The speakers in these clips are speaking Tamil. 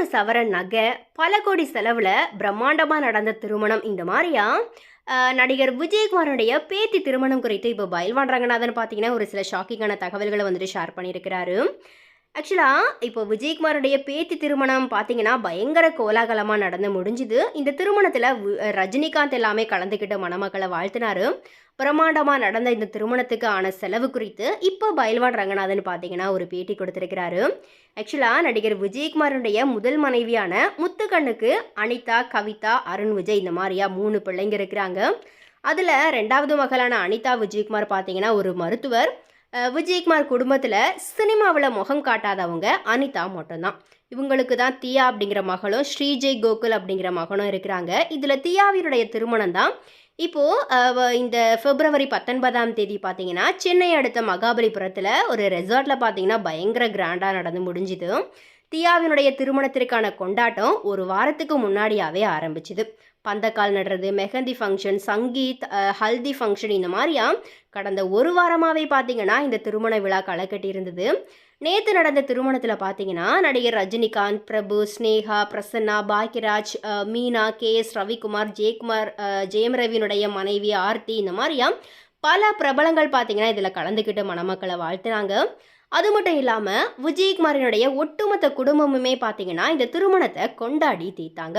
முந்நூறு சவரன் நகை பல கோடி செலவில் பிரம்மாண்டமாக நடந்த திருமணம் இந்த மாதிரியா? நடிகர் விஜயகுமாரனுடைய பேத்தி திருமணம் குறித்து இப்போ பயில்வான் ரங்கநாதன் பார்த்தீங்கன்னா ஒரு சில ஷாக்கிங்கான தகவல்களை வந்துட்டு ஷேர் பண்ணியிருக்கிறாரு. ஆக்சுவலாக இப்போ விஜயகுமாருடைய பேத்தி திருமணம் பார்த்தீங்கன்னா பயங்கர கோலாகலமாக நடந்து முடிஞ்சுது. இந்த திருமணத்தில் ரஜினிகாந்த் எல்லாமே கலந்துக்கிட்டு மணமக்களை வாழ்த்தினாரு. பிரம்மாண்டமாக நடந்த இந்த திருமணத்துக்கு ஆன செலவு குறித்து இப்போ பயில்வான் ரங்கநாதன் பார்த்தீங்கன்னா ஒரு பேட்டி கொடுத்துருக்கிறாரு. ஆக்சுவலாக நடிகர் விஜயகுமாரனுடைய முதல் மனைவியான முத்துக்கண்ணுக்கு அனிதா கவிதா அருண் விஜய் இந்த மாதிரியா மூணு பிள்ளைங்க இருக்கிறாங்க. அதில் ரெண்டாவது மகளான அனிதா விஜயகுமார் பார்த்தீங்கன்னா ஒரு மருத்துவர். விஜயகுமார் குடும்பத்தில் சினிமாவில் முகம் காட்டாதவங்க அனிதா மட்டும்தான். இவங்களுக்கு தான் தியா அப்படிங்கிற மகளும் ஸ்ரீஜெய் கோகுல் அப்படிங்கிற மகனும் இருக்கிறாங்க. இதில் தியாவினுடைய திருமணம் தான். இப்போது இந்த பிப்ரவரி பத்தொன்பதாம் தேதி பார்த்தீங்கன்னா சென்னை அடுத்த மகாபலிபுரத்தில் ஒரு ரெசார்ட்டில் பார்த்தீங்கன்னா பயங்கர கிராண்டாக நடந்து முடிஞ்சுது. தியாவினுடைய திருமணத்திற்கான கொண்டாட்டம் ஒரு வாரத்துக்கு முன்னாடியாவே ஆரம்பிச்சுது. பந்தக்கால் நடுறது மெஹந்தி ஃபங்க்ஷன் சங்கீத் ஹல்தி ஃபங்க்ஷன் இந்த மாதிரியா கடந்த ஒரு வாரமாகவே பார்த்தீங்கன்னா இந்த திருமண விழா களை இருந்தது நேற்று நடந்த திருமணத்தில் பார்த்தீங்கன்னா நடிகர் ரஜினிகாந்த் பிரபு ஸ்னேகா பிரசன்னா பாக்யராஜ் மீனா கே எஸ் ரவிக்குமார் ஜெயக்குமார் ஜெயம் ரவினுடைய மனைவி ஆர்த்தி இந்த மாதிரியா பல பிரபலங்கள் பார்த்தீங்கன்னா இதில் கலந்துக்கிட்டு மணமக்களை வாழ்த்துனாங்க. அது மட்டும் இல்லாமல் விஜயகுமாரினுடைய ஒட்டுமொத்த குடும்பமுமே பார்த்தீங்கன்னா இந்த திருமணத்தை கொண்டாடி தீர்த்தாங்க.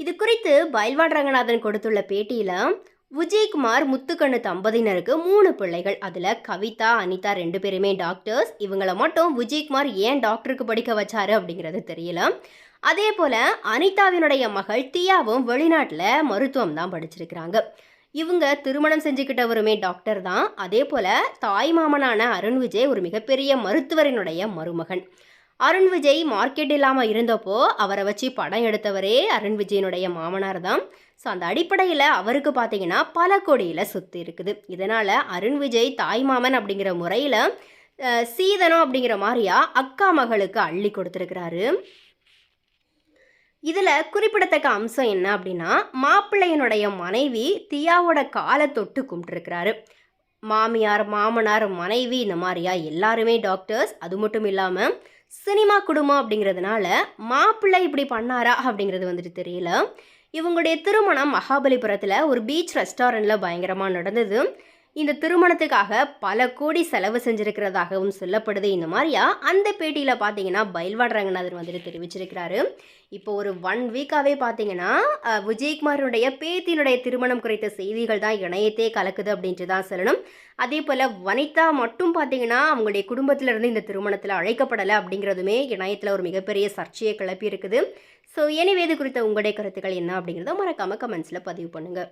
இது குறித்து பயில்வான் ரங்கநாதன் கொடுத்துள்ள பேட்டியில் விஜயகுமார் முத்துக்கண்ணு தம்பதியினருக்கு மூணு பிள்ளைகள். அதில் கவிதா அனிதா ரெண்டு பேருமே டாக்டர்ஸ் இவங்கள மட்டும் விஜயகுமார் ஏன் டாக்டருக்கு படிக்க வச்சாரு அப்படிங்கிறது தெரியல. அதே போல் அனிதாவினுடைய மகள் தியாவும் வெளிநாட்டில் மருத்துவம் தான் படிச்சிருக்கிறாங்க. இவங்க திருமணம் செஞ்சுக்கிட்டவருமே டாக்டர் தான். அதே போல் தாய் மாமனான அருண் விஜய் ஒரு மிகப்பெரிய மருத்துவரினுடைய மருமகன். அருண் விஜய் மார்க்கெட் இல்லாமல் இருந்தப்போ அவரை வச்சு படம் எடுத்தவரே அருண் விஜயனுடைய மாமனார் தான். ஸோ அந்த அடிப்படையில் அவருக்கு பார்த்தீங்கன்னா பல கோடியில் சொத்து இருக்குது. இதனால் அருண் விஜய் தாய் மாமன் அப்படிங்கிற முறையில் சீதனம் அப்படிங்கிற மாதிரியா அக்கா மகளுக்கு அள்ளி கொடுத்துருக்கிறாரு. இதில் குறிப்பிடத்தக்க அம்சம் என்ன அப்படின்னா மாப்பிள்ளையனுடைய மனைவி தியாவோட காலை தொட்டு கும்பிட்டுருக்கிறாரு. மாமியார் மாமனார் மனைவி இந்த மாதிரியா? எல்லாருமே டாக்டர்ஸ் அது மட்டும் இல்லாமல் சினிமா குடும்பம் அப்படிங்கிறதுனால மாப்பிள்ளை இப்படி பண்ணாரா அப்படிங்கிறது வந்துட்டு தெரியல. இவங்களுடைய திருமணம் மகாபலிபுரத்தில் ஒரு பீச் ரெஸ்டாரண்ட்டில் பயங்கரமாக நடந்தது. இந்த திருமணத்துக்காக பல கோடி செலவு செஞ்சிருக்கிறதாகவும் சொல்லப்படுது. இந்த மாதிரியா? அந்த பேட்டியில் பார்த்தீங்கன்னா பயில்வாட் ரங்கநாதன் வந்துட்டு தெரிவிச்சிருக்கிறாரு. இப்போ ஒரு ஒன் வீக்காகவே பார்த்தீங்கன்னா விஜயகுமாரனுடைய பேத்தியினுடைய திருமணம் குறித்த செய்திகள் தான் இணையத்தே கலக்குது அப்படின்ட்டு தான் சொல்லணும். அதே போல் வனிதா மட்டும் பார்த்தீங்கன்னா அவங்களுடைய குடும்பத்திலிருந்து இந்த திருமணத்தில் அழைக்கப்படலை அப்படிங்கிறதுமே இணையத்தில் ஒரு மிகப்பெரிய சர்ச்சையை கிளப்பி இருக்குது ஸோ எனிவே இது குறித்த உங்களுடைய கருத்துக்கள் என்ன அப்படிங்கிறத மறக்காமல் கமெண்ட்ஸில் பதிவு பண்ணுங்கள்